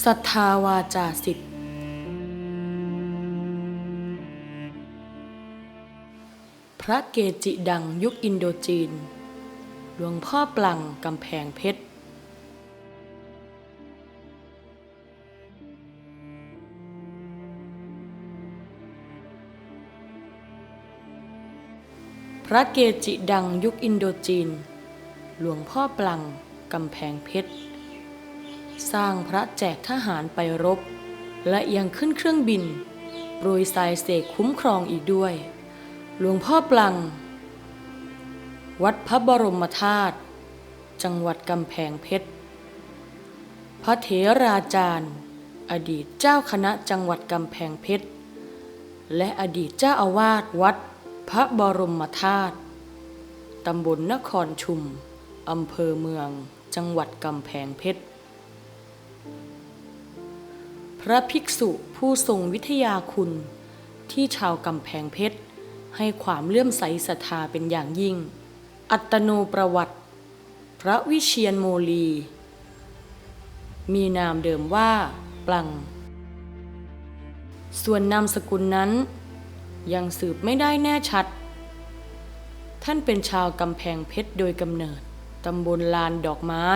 ศรัทธาวาจาสิทธิ์พระเกจิดังยุคอินโดจีน หลวงพ่อปลังกำแพงเพชร พระเกจิดังยุคอินโดจีน หลวงพ่อปลังกำแพงเพชร สร้างพระแจกทหารไปรบ และยังขึ้นเครื่องบินโปรยทรายเสกคุ้มครองอีกด้วย หลวงพ่อปลัง วัดพระบรมธาตุจังหวัดกำแพงเพชร พระเถราจารย์ อดีตเจ้าคณะจังหวัดกำแพงเพชร และอดีตเจ้าอาวาสวัดพระบรมธาตุตำบลนครชุม อำเภอเมือง จังหวัดกำแพงเพชร พระภิกษุผู้ทรงวิทยาคุณ ที่ชาวกำแพงเพชร ให้ความเลื่อมใสศรัทธาเป็นอย่างยิ่ง อัตโนประวัติ พระวิเชียนโมลี มีนามเดิมว่า ปลัง ส่วนนามสกุลนั้น ยังสืบไม่ได้แน่ชัด ท่านเป็นชาวกำแพงเพชรโดยกำเนิด ตำบลลานดอกไม้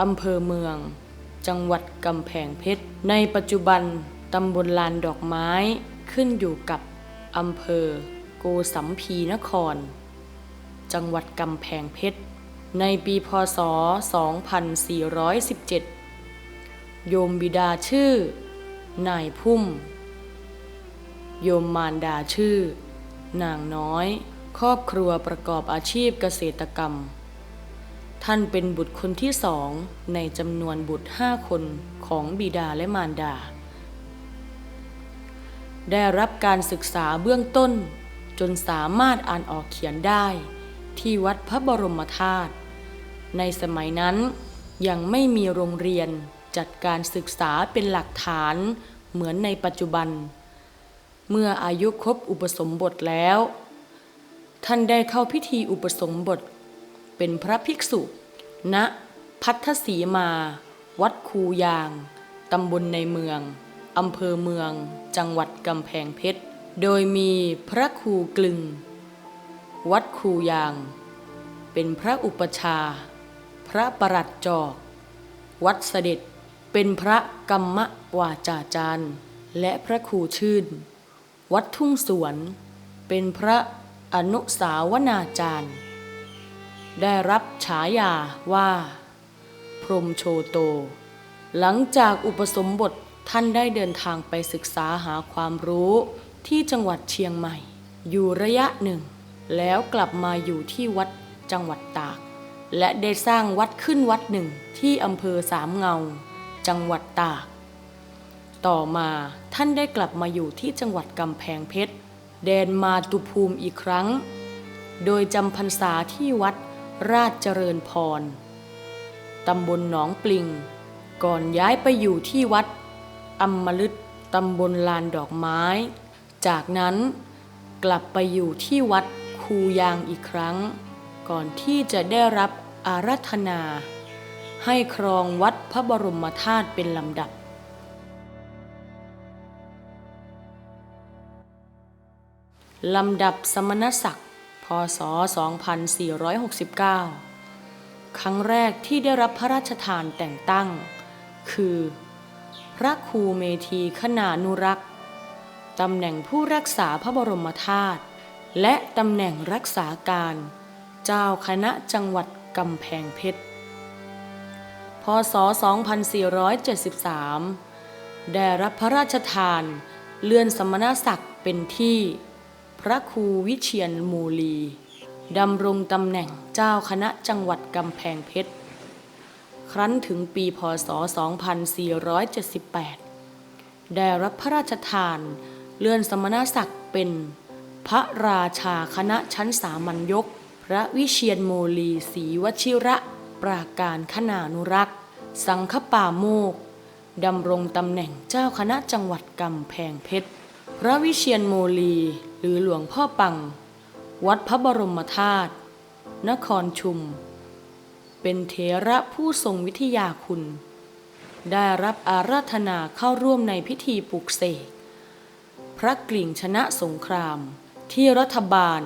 อำเภอเมือง จังหวัดกำแพงเพชร ในปัจจุบันตำบลลานดอกไม้ขึ้นอยู่กับอำเภอ โกสัมพีนคร จังหวัดกำแพงเพชร ในปีพศ 2417 โยมบิดาชื่อ นายพุ่ม โยมมารดาชื่อ นางน้อย ครอบครัวประกอบอาชีพเกษตรกรรม ท่านเป็นบุตรคนที่สองในจำนวนบุตรห้าคนของบิดาและมารดา ได้รับการศึกษาเบื้องต้น จนสามารถอ่านออกเขียนได้ ที่วัดพระบรมธาตุ ในสมัยนั้นยังไม่มีโรงเรียนจัดการศึกษาเป็นหลักฐานเหมือนในปัจจุบัน เมื่ออายุครบอุปสมบทแล้ว ท่านได้เข้าพิธีอุปสมบท เป็นพระภิกษุ ณ พัทธสีมา วัดคูยาง ตำบลในเมือง อำเภอเมือง จังหวัดกำแพงเพชร โดยมีพระครูกลึง วัดคูยาง เป็นพระอุปชา พระประหลัดจอก วัดเสด็จ เป็นพระกรรมวาจาจารย์ และพระครูชื่น วัดทุ่งสวน เป็นพระอนุสาวนาจารย์ ได้รับฉายาว่า พรมโชโต หลังจากอุปสมบทท่านได้เดินทางไปศึกษาหาความรู้ที่จังหวัดเชียงใหม่ อยู่ระยะหนึ่ง แล้วกลับมาอยู่ที่วัดจังหวัดตาก และได้สร้างวัดขึ้นวัดหนึ่งที่อำเภอสามเงา จังหวัดตาก ต่อมาท่านได้กลับมาอยู่ที่จังหวัดกำแพงเพชรแดนมาตุภูมิอีกครั้ง โดยจำพรรษาที่วัด ราชเจริญพร ตำบลหนองปลิง ก่อนย้ายไปอยู่ที่วัดอมมลึกตำบลลานดอกไม้ จากนั้นกลับไปอยู่ที่วัดคูยางอีกครั้ง ก่อนที่จะได้รับอารัธนา ให้ครองวัดพระบรมธาตุเป็นลำดับลำดับสมณศักดิ์ พศ 2469 ครั้งแรกที่ได้รับพระราชทานแต่งตั้ง คือ พระครูเมธีขนานุรักษ์ตำแหน่งผู้รักษาพระบรมธาตุและตำแหน่งรักษาการ เจ้าคณะจังหวัดกำแพงเพชร พศ 2473 ได้รับพระราชทานเลื่อนสมณศักดิ์เป็นที่ ระครูวิเชียนมูลีดำรงตำแหน่งเจ้าคณะจังหวัดกำแพงเพชร ครั้นถึงปีพศ 2478 ได้รับพระราชทานเลื่อนสมณศักดิ์เป็นพระราชาคณะชั้นสามัญยก พระวิเชียนโมลีศรีวชิระปราการขนานุรักษ์ สังฆป่าโมกดำรงตำแหน่งเจ้าคณะจังหวัดกำแพงเพชร พระวิเชียนโมลี หรือหลวงพ่อปัง วัดพระบรมธาตุนครชุม เป็นเถระผู้ทรงวิทยาคุณ ได้รับอาราธนาเข้าร่วมในพิธีปลุกเสกพระกลิ่งชนะสงครามที่รัฐบาล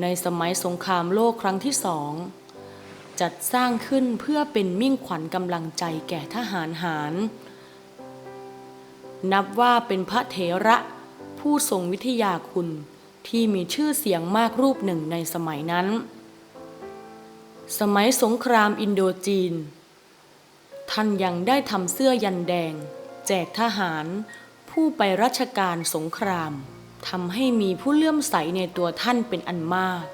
ในสมัยสงครามโลกครั้งที่สอง จัดสร้างขึ้นเพื่อเป็นมิ่งขวัญกำลังใจแก่ทหารหาร นับว่าเป็นพระเถระ ผู้ทรงวิทยาคุณที่มีชื่อเสียงมากรูปหนึ่งในสมัยนั้น สมัยสงครามอินโดจีน ท่านยังได้ทำเสื้อยันแดง แจกทหารผู้ไปรัชการสงครามทำให้มีผู้เลื่อมใสในตัวท่านเป็นอันมาก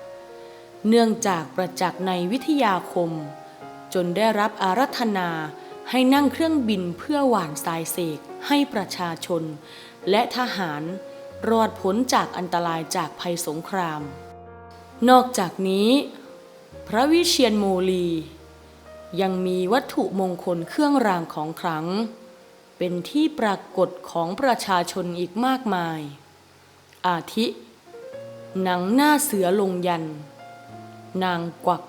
เนื่องจากประจักษ์ในวิทยาคม จนได้รับอารัธนาให้นั่งเครื่องบินเพื่อหว่านสายเสกให้ประชาชน และทหาร รอดพ้นจากอันตรายจากภัยสงคราม นอกจากนี้ พระวิเชียรโมลี ยังมีวัตถุมงคลเครื่องรางของขลัง เป็นที่ปรากฏของประชาชนอีกมากมาย อาทิ หนังหน้าเสือลงยัน นางกวัก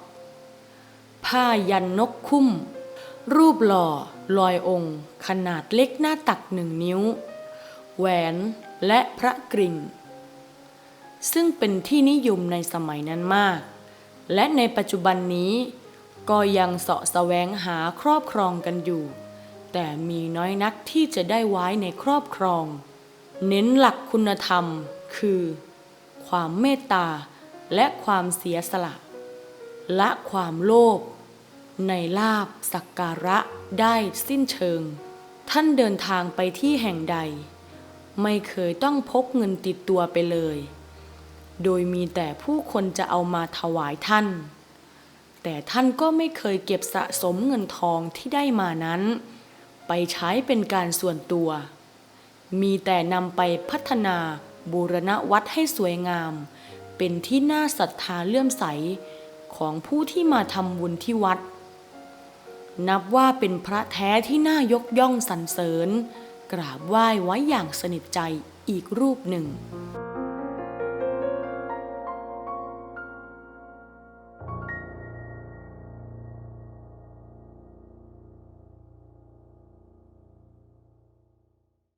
ผ้ายันนกคุ้ม รูปหล่อลอยองค์ ขนาดเล็กหน้าตักหนึ่งนิ้ว แหวนและพระกริ่ง ซึ่งเป็นที่นิยมในสมัยนั้นมาก และในปัจจุบันนี้ ก็ยังเสาะแสวงหาครอบครองกันอยู่ แต่มีน้อยนักที่จะได้ไว้ในครอบครอง เน้นหลักคุณธรรมคือ ความเมตตาและความเสียสละ ละความโลภในลาบสักการะได้สิ้นเชิง ท่านเดินทางไปที่แห่งใด ไม่เคยต้องพกเงินติดตัวไปเลย โดยมีแต่ผู้คนจะเอามาถวายท่าน แต่ท่านก็ไม่เคยเก็บสะสมเงินทองที่ได้มานั้น ไปใช้เป็นการส่วนตัว มีแต่นำไปพัฒนาบูรณะวัดให้สวยงาม เป็นที่น่าศรัทธาเลื่อมใสของผู้ที่มาทำบุญที่วัด นับว่าเป็นพระแท้ที่น่ายกย่องสรรเสริญ กราบไหว้ไว้อย่างสนิทใจอีกรูปหนึ่ง